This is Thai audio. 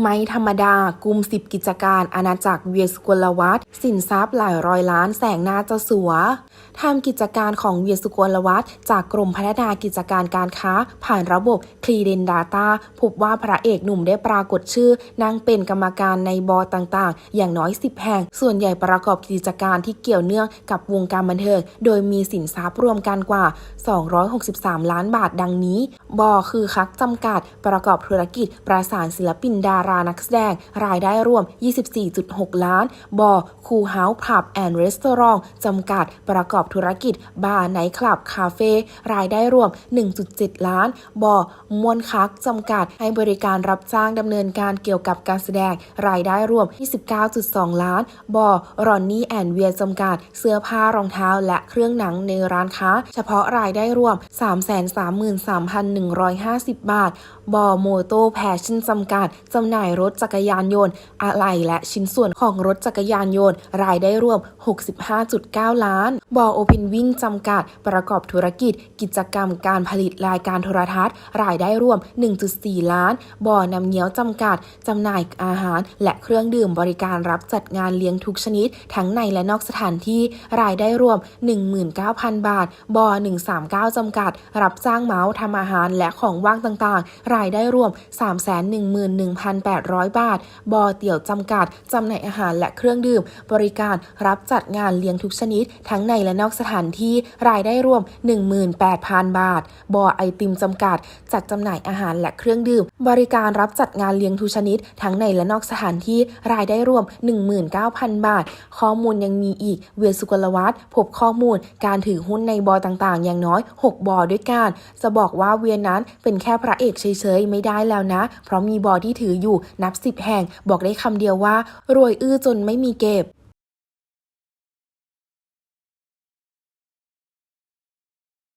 ไม่ธรรมดา กลุ่มสิบกิจการ อาณาจักรเวียสุกลวัฒสินทรัพย์หลายร้อยล้านแสงหน้าเจ้าสัวทำกิจการของเวียสุกลวัฒจากกรมพัฒนากิจการการค้า ผ่านระบบคลีเดนดาตาพบว่าพระเอกหนุ่มได้ปรากฏชื่อนั่งเป็นกรรมการในบอร์ต่างๆ อย่างน้อย 10 แห่ง ส่วนใหญ่ประกอบกิจการที่เกี่ยวเนื่องกับวงการบันเทิงโดยมีสินทรัพย์รวมกันกว่า 263 ล้านบาทดังนี้ บอคือคักจำกัด ประกอบธุรกิจประสานศิลปินดารานักแสดง รายได้รวม 24.6 ล้าน บอคูเฮาส์ผับแอนด์รีสตอรองจำกัด ประกอบธุรกิจ บาร์ไนท์คลับ คาเฟ่ รายได้รวม 1.7 ล้าน บอมวนคักจำกัด ให้บริการรับจ้างดำเนินการเกี่ยวกับการแสดง รายได้รวม 29.2 ล้าน บอรอนนี่แอนเวียจำกัด เสื้อผ้ารองเท้าและเครื่องหนังในร้านค้า เฉพาะรายได้รวม 333,150 บาท บอโมโตแพชชั่นจำกัดจำหน่ายรถจักรยานยนต์ อะไหล่และชิ้นส่วนของรถจักรยานยนต์ รายได้รวม 65.9 ล้าน บอโอเพนวิ่งจำกัด ประกอบธุรกิจ กิจกรรมการผลิตรายการโทรทัศน์ รายได้รวม 1.4 ล้าน บอนำเงี้ยวจำกัด จำหน่ายอาหาร และเครื่องดื่มบริการรับจัดงานเลี้ยงทุกชนิด ทั้งในและนอกสถานที่ รายได้รวม 19,000 บาท บอ139 จำกัด รับจ้างเมาส์ทำอาหารและของว่างต่างๆ รายได้รวม 3 1 1 1,800 บาท บอเตี๋ยวจำกัด จำหน่ายอาหารและเครื่องดื่ม บริการรับจัดงานเลี้ยงทุกชนิด ทั้งในและนอกสถานที่ รายได้รวม 18,000 บาท บอไอติมจำกัด จัดจำหน่ายอาหารและเครื่องดื่ม บริการรับจัดงานเลี้ยงทุกชนิด ทั้งในและนอกสถานที่ รายได้รวม 19,000 บาท ข้อมูลยังมีอีก เวียสุกลวัฒน์พบข้อมูล การถือหุ้นในบอต่างๆ อย่างน้อย 6 บอด้วยกัน จะบอกว่าเวียนนั้นเป็นแค่พระเอกเฉยๆ ไม่ได้แล้วนะ เพราะมีบอที่ถืออยู่นับสิบแห่งบอกได้คำเดียวว่ารวยอื้อจนไม่มีเก็บ